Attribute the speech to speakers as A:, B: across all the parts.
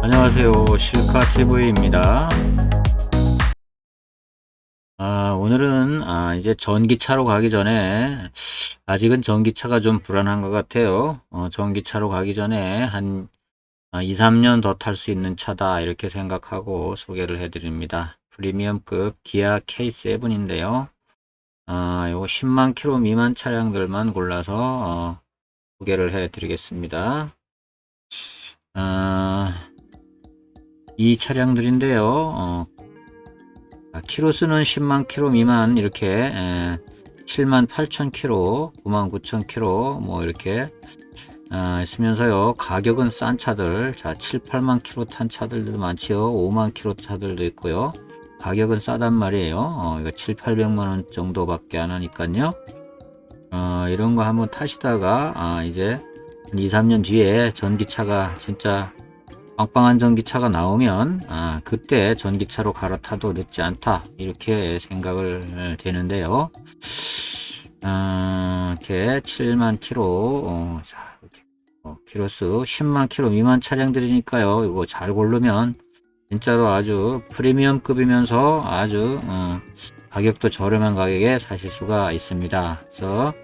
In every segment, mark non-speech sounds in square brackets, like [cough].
A: 안녕하세요. 실카TV입니다. 아, 오늘은 아, 이제 전기차로 가기 전에 아직은 전기차가 좀 불안한 것 같아요. 어, 전기차로 가기 전에 한 아, 2, 3년 더 탈 수 있는 차다 이렇게 생각하고 소개를 해드립니다. 프리미엄급 기아 K7 인데요. 아, 요거 10만 킬로 미만 차량들만 골라서 어, 소개를 해드리겠습니다. 아, 이 차량들인데요. 어, 아, 키로수는 10만 킬로 미만 이렇게 에, 7만 8천 킬로, 9만 9천 킬로 뭐 이렇게 아, 있으면서요. 가격은 싼 차들, 자 7, 8만 킬로 탄 차들도 많지요. 5만 킬로 차들도 있고요. 가격은 싸단 말이에요. 어, 이거 7, 800만 원 정도밖에 안 하니까요. 어, 이런 거 한번 타시다가 아, 이제 한 2, 3년 뒤에 전기차가 진짜 빵빵한 전기차가 나오면 아, 그때 전기차로 갈아타도 늦지 않다 이렇게 생각을 되는데요. 아, 이렇게 7만 킬로 어, 자 이렇게 어, 키로수 10만 킬로 미만 차량들이니까요. 이거 잘 고르면 진짜로 아주 프리미엄급이면서 아주 어, 가격도 저렴한 가격에 사실 수가 있습니다. 그래서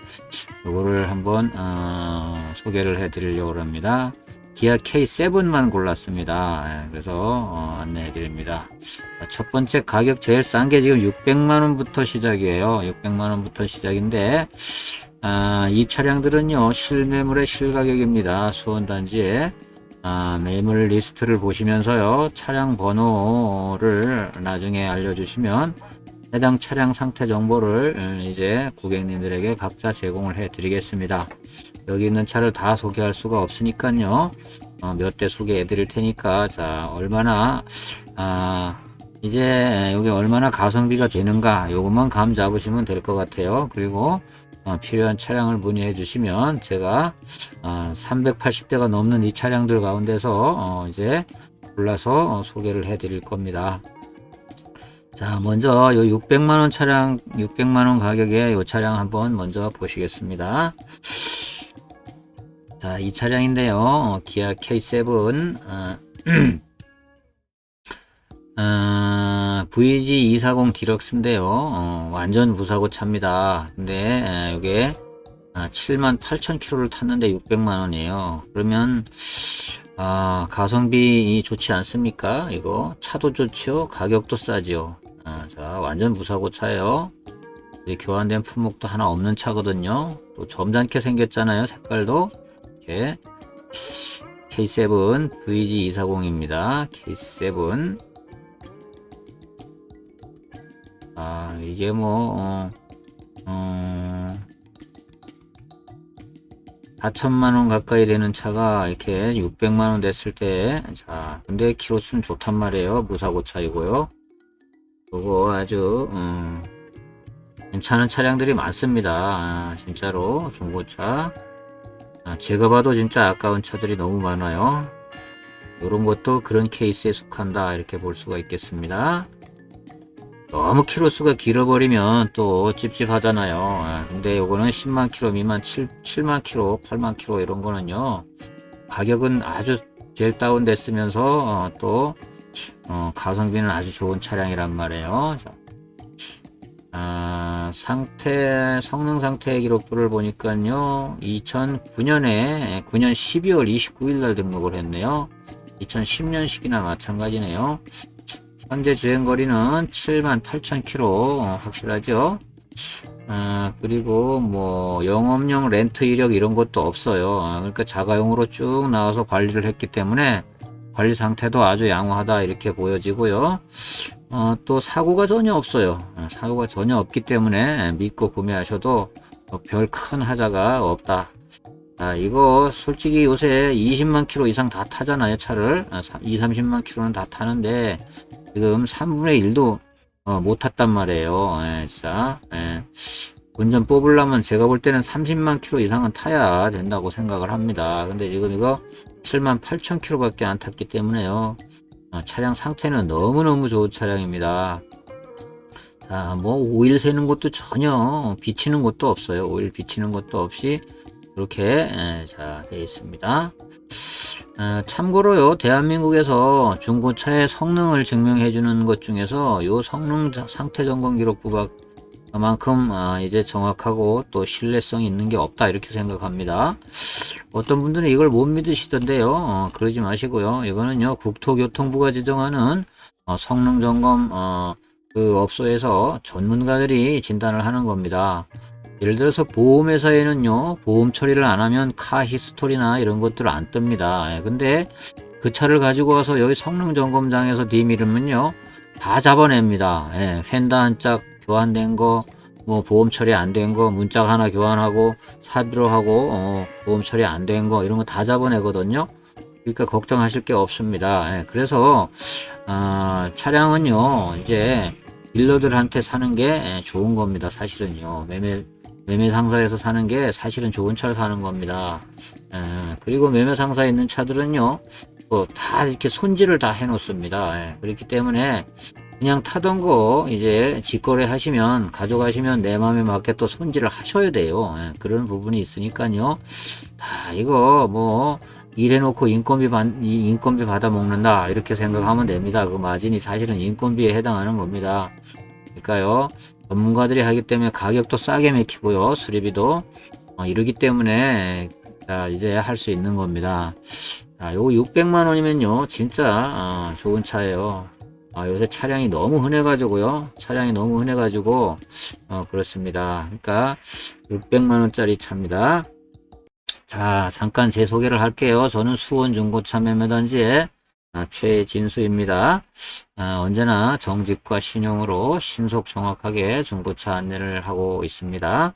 A: 이거를 한번 어, 소개를 해 드리려고 합니다. 기아 K7만 골랐습니다. 예, 그래서 어, 안내해 드립니다. 첫 번째 가격 제일 싼 게 지금 600만 원부터 시작이에요. 600만 원부터 시작인데 아, 이 차량들은요 실매물의 실가격입니다. 수원단지에 아, 매물 리스트를 보시면서요 차량 번호를 나중에 알려주시면 해당 차량 상태 정보를 음, 이제 고객님들에게 각자 제공을 해 드리겠습니다. 여기 있는 차를 다 소개할 수가 없으니까요. 어, 몇 대 소개해 드릴 테니까 자 얼마나 아 이제 여기 얼마나 가성비가 되는가 요것만 감 잡으시면 될 것 같아요. 그리고 어, 필요한 차량을 문의해 주시면 제가 어, 380대가 넘는 이 차량들 가운데서 어, 이제 골라서 어, 소개를 해 드릴 겁니다. 자, 먼저 요 600만원 차량, 600만원 가격의 요 차량 한번 먼저 보시겠습니다. 자, 이 차량인데요. 어, 기아 K7, 어, [clears throat] 어, VG240 디럭스인데요. 어, 완전 무사고 차입니다. 근데, 이게 7만 8천 킬로를 탔는데 600만 원이에요. 그러면, 아, 가성비 좋지 않습니까? 이거 차도 좋지요, 가격도 싸지요. 아, 자, 완전 무사고 차예요. 교환된 품목도 하나 없는 차거든요. 또 점잖게 생겼잖아요, 색깔도. 이렇게 K7 VG240입니다. K7 아, 이게 뭐 어, 어, 4천만원 가까이 되는 차가 이렇게 600만원 됐을 때, 자, 근데 키로수는 좋단 말이에요. 무사고 차이고요. 그거 아주, 음, 괜찮은 차량들이 많습니다. 아, 진짜로, 중고차. 아, 제가 봐도 진짜 아까운 차들이 너무 많아요. 이런 것도 그런 케이스에 속한다. 이렇게 볼 수가 있겠습니다. 너무 키로수가 길어버리면 또 찝찝하잖아요. 아, 근데 요거는 10만 킬로 미만 7, 7만 킬로, 8만 킬로 이런 거는요. 가격은 아주 제일 다운됐으면서 어, 또 어, 가성비는 아주 좋은 차량이란 말이에요. 자, 아, 상태 성능 상태 기록부를 보니까요. 2009년에 9년 12월 29일 날 등록을 했네요. 2010년식이나 마찬가지네요. 현재 주행거리는 7만 8천 킬로 어, 확실하죠. 아, 그리고 뭐 영업용 렌트 이력 이런 것도 없어요. 아, 그러니까 자가용으로 쭉 나와서 관리를 했기 때문에 관리 상태도 아주 양호하다 이렇게 보여지고요. 어, 또 사고가 전혀 없어요. 어, 사고가 전혀 없기 때문에 믿고 구매하셔도 별 큰 하자가 없다. 아, 이거 솔직히 요새 20만 킬로 이상 다 타잖아요, 차를. 아, 2, 30만 킬로는 다 타는데 지금 3분의 1도 어, 못 탔단 말이에요. 예, 진짜. 예. 운전 뽑으려면 제가 볼 때는 30만 킬로 이상은 타야 된다고 생각을 합니다. 근데 지금 이거 7만 8천 킬로 밖에 안 탔기 때문에요. 어, 차량 상태는 너무너무 좋은 차량입니다. 자, 뭐 오일 새는 것도 전혀 비치는 것도 없어요. 오일 비치는 것도 없이 이렇게 예, 자, 되어 있습니다. 어, 참고로요, 대한민국에서 중고차의 성능을 증명해 주는 것 중에서 요 성능 자- 상태 점검 기록부가 그만큼 아, 이제 정확하고 또 신뢰성 있는 게 없다 이렇게 생각합니다. 어떤 분들은 이걸 못 믿으시던데요. 어, 그러지 마시고요. 이거는요 국토교통부가 지정하는 어, 성능 점검 어, 그 업소에서 전문가들이 진단을 하는 겁니다. 예를 들어서 보험회사에는요 보험 처리를 안 하면 카 히스토리나 이런 것들 안 뜹니다. 예, 근데 그 차를 가지고 와서 여기 성능 점검장에서 디미르면요 다 잡아냅니다. 예, 펜다 한 짝 교환된 거, 뭐 보험 처리 안 된 거, 문짝 하나 교환하고 사비로 하고 어, 보험 처리 안 된 거 이런 거 다 잡아내거든요. 그러니까 걱정하실 게 없습니다. 예, 그래서 아, 차량은요 이제 딜러들한테 사는 게 예, 좋은 겁니다. 사실은요 매매 매매 상사에서 사는 게 사실은 좋은 차를 사는 겁니다. 예, 그리고 매매 상사에 있는 차들은요 뭐 다 이렇게 손질을 다 해놓습니다. 예, 그렇기 때문에 그냥 타던 거 이제 직거래 하시면 가져가시면 내 마음에 맞게 또 손질을 하셔야 돼요. 예, 그런 부분이 있으니까요. 다 이거 뭐 일해놓고 인건비 받, 이 인건비 받아 먹는다 이렇게 생각하면 됩니다. 그 마진이 사실은 인건비에 해당하는 겁니다. 그러니까요 전문가들이 하기 때문에 가격도 싸게 매키고요 수리비도 어, 이러기 때문에 자, 이제 할 수 있는 겁니다. 자, 요거 600만 원이면요 진짜 아, 좋은 차예요. 아, 요새 차량이 너무 흔해가지고요. 차량이 너무 흔해가지고, 어, 그렇습니다. 그러니까, 600만원짜리 차입니다. 자, 잠깐 제 소개를 할게요. 저는 수원 중고차 매매단지의 아, 최진수입니다. 아, 언제나 정직과 신용으로 신속 정확하게 중고차 안내를 하고 있습니다.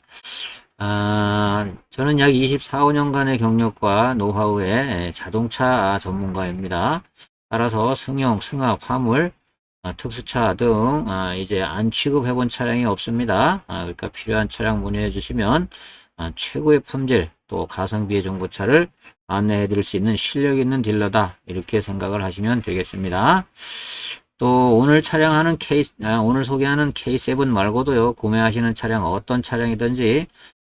A: 아, 저는 약 24, 5년간의 경력과 노하우의 자동차 전문가입니다. 따라서 승용, 승합, 화물, 아, 특수차 등 아, 이제 안 취급해본 차량이 없습니다. 아, 그러니까 필요한 차량 문의해 주시면 아, 최고의 품질 또 가성비의 중고차를 안내해 드릴 수 있는 실력 있는 딜러다 이렇게 생각을 하시면 되겠습니다. 또 오늘 차량하는 K 아, 오늘 소개하는 K7 말고도요 구매하시는 차량 어떤 차량이든지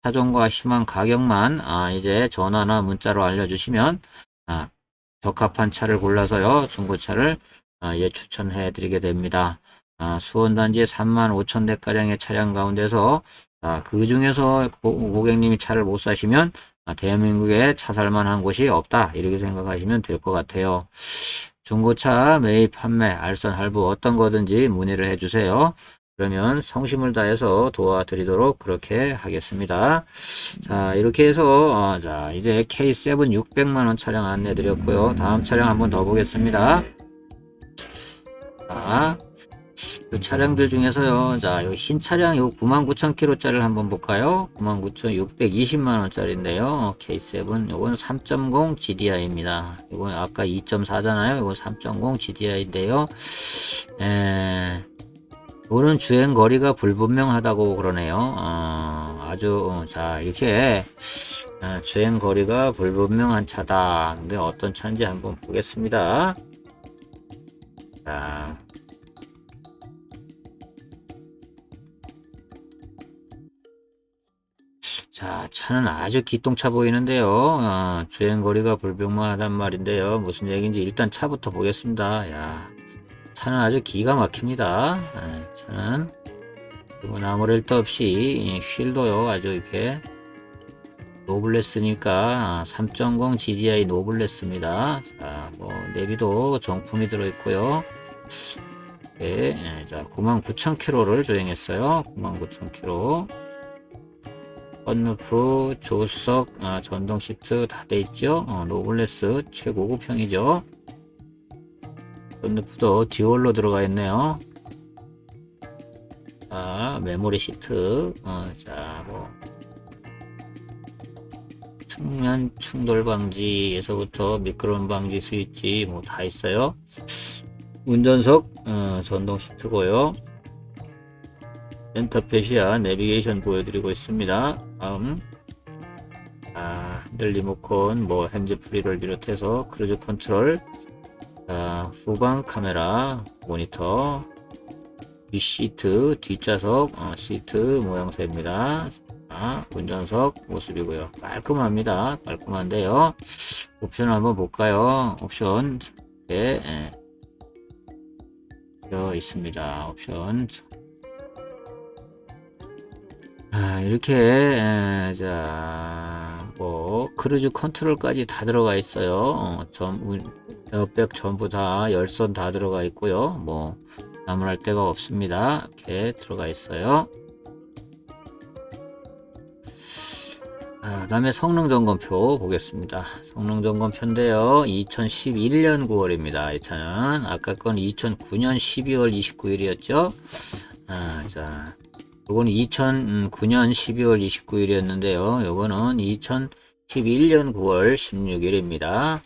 A: 차종과 희망 가격만 아, 이제 전화나 문자로 알려주시면 아, 적합한 차를 골라서요 중고차를 아, 예, 추천해 드리게 됩니다. 아, 수원 단지에 3만 5천 대가량의 차량 가운데서 아, 그 중에서 고, 고객님이 차를 못 사시면 아, 대한민국에 차 살만한 곳이 없다 이렇게 생각하시면 될 것 같아요. 중고차 매입 판매 알선 할부 어떤 거든지 문의를 해주세요. 그러면 성심을 다해서 도와드리도록 그렇게 하겠습니다. 자 이렇게 해서 어, 자 이제 K7 600만원 차량 안내 드렸고요. 다음 차량 한번 더 보겠습니다. 자, 이 차량들 중에서요. 자, 이흰 차량 요 99,000km짜리를 한번 볼까요? 99,620만원짜리인데요. K7 요건 3.0 GDI입니다. 이건 아까 2.4잖아요. 이건 3.0 GDI인데요. 에, 이거는 주행 거리가 불분명하다고 그러네요. 어, 아주 어, 자 이렇게 어, 주행 거리가 불분명한 차다. 근데 어떤 차인지 한번 보겠습니다. 자, 자, 차는 아주 기똥차 보이는데요. 어, 주행거리가 불평만하단 말인데요. 무슨 얘기인지 일단 차부터 보겠습니다. 야, 차는 아주 기가 막힙니다. 예, 차는 그리고 나무랄 데 없이 이 휠도요. 아주 이렇게 노블레스니까 3.0 GDI 노블레스입니다. 자, 뭐 내비도 정품이 들어있고요. 네, 예, 자, 99,000km를 주행했어요. 99,000km. 썬루프, 조수석, 아, 전동 시트 다 돼 있죠. 어, 노블레스 최고급형이죠. 썬루프도 듀얼로 들어가 있네요. 자, 메모리 시트, 어, 자, 뭐 측면 충돌 방지에서부터 미끄럼 방지 스위치 뭐 다 있어요. 운전석 어, 전동 시트고요. 센터페시아 내비게이션 보여드리고 있습니다. 다음 아, 핸들 리모컨, 뭐 핸즈 프리를 비롯해서 크루즈 컨트롤, 자, 후방 카메라, 모니터, 뒷시트, 뒷좌석 어, 시트 모양새입니다. 자, 운전석 모습이고요. 깔끔합니다. 깔끔한데요. 옵션 한번 볼까요? 옵션 예, 예. 되어 있습니다. 옵션 아, 이렇게 에, 자, 뭐 크루즈 컨트롤까지 다 들어가 있어요. 어, 전 에어백 전부 다 열선 다 들어가 있고요. 뭐 나무랄 데가 없습니다. 이렇게 들어가 있어요. 아, 다음에 성능 점검표 보겠습니다. 성능 점검표인데요. 2011년 9월입니다. 이 차는 아까 건 2009년 12월 29일이었죠. 아, 자, 요거는 2009년 12월 29일이었는데요. 요거는 2011년 9월 16일입니다.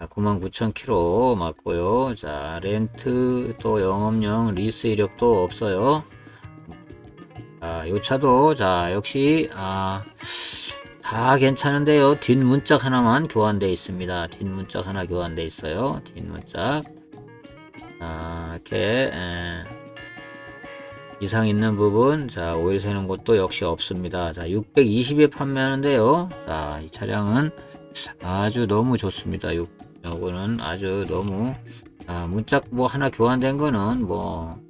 A: 99,000km 맞고요. 자, 렌트 또 영업용 리스 이력도 없어요. 자, 요 차도 자, 역시 아, 다 괜찮은데요. 뒷문짝 하나만 교환되어 있습니다. 뒷문짝 하나 교환되어 있어요. 뒷문짝. 자, 이렇게 에, 이상 있는 부분 자 오일 새는 곳도 역시 없습니다 자 620에 판매하는데요 자 이 차량은 아주 너무 좋습니다 요, 요거는 아주 너무 아, 문짝 뭐 하나 교환된 거는 뭐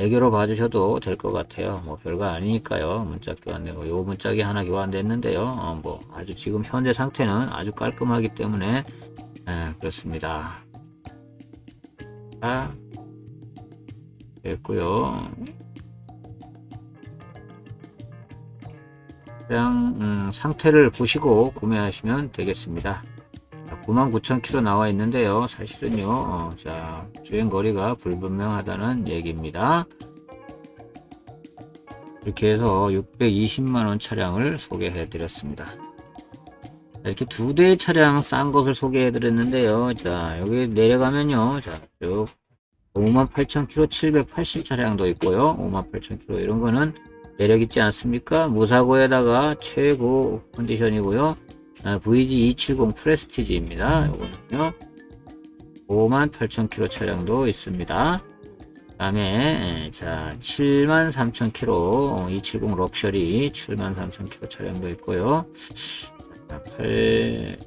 A: 애교로 봐주셔도 될 것 같아요. 뭐 별거 아니니까요. 문짝 교환된 거요 문짝이 하나 교환됐는데요. 어, 뭐 아주 지금 현재 상태는 아주 깔끔하기 때문에 에, 그렇습니다. 자 됐고요. 그냥 음, 상태를 보시고 구매하시면 되겠습니다. 99,000km 나와 있는데요. 사실은요, 어, 자 주행 거리가 불분명하다는 얘기입니다. 이렇게 해서 620만원 차량을 소개해 드렸습니다. 이렇게 두 대의 차량 싼 것을 소개해 드렸는데요. 자, 여기 내려가면요. 자, 쭉 58,000km 780 차량도 있고요. 58,000km 이런 거는 매력 있지 않습니까? 무사고에다가 최고 컨디션이고요. 아, VG270 프레스티지입니다. 이거는요. 58,000km 차량도 있습니다. 다음에 자 73,000km 270 럭셔리 73,000km 차량도 있고요. 자, 8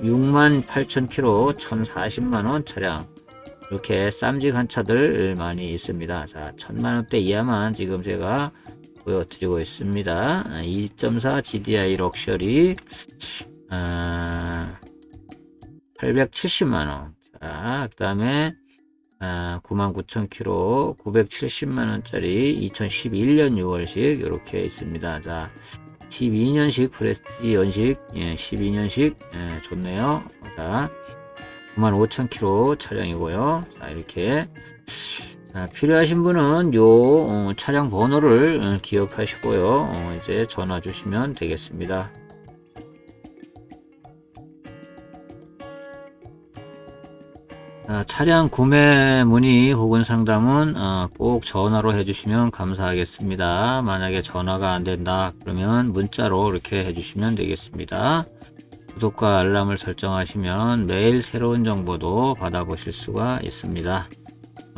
A: 68,000km 1,040만원 차량 이렇게 쌈직한 차들 많이 있습니다. 자, 1000만원대 이하만 지금 제가 보여드리고 있습니다. 2.4 GDI 럭셔리 아, 870만원 자, 그 다음에 아, 99,000km 970만원짜리 2011년 6월식 이렇게 있습니다. 자, 12년식 프레스티지 연식 예, 12년식 예, 좋네요. 자, 95,000km 차량이고요. 자, 이렇게 자, 필요하신 분은 요 어, 차량 번호를 어, 기억하시고요. 어, 이제 전화 주시면 되겠습니다. 자, 차량 구매 문의 혹은 상담은 어, 꼭 전화로 해주시면 감사하겠습니다. 만약에 전화가 안 된다 그러면 문자로 이렇게 해주시면 되겠습니다. 구독과 알람을 설정하시면 매일 새로운 정보도 받아보실 수가 있습니다.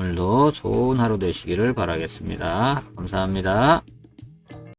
A: 오늘도 좋은 하루 되시기를 바라겠습니다. 감사합니다.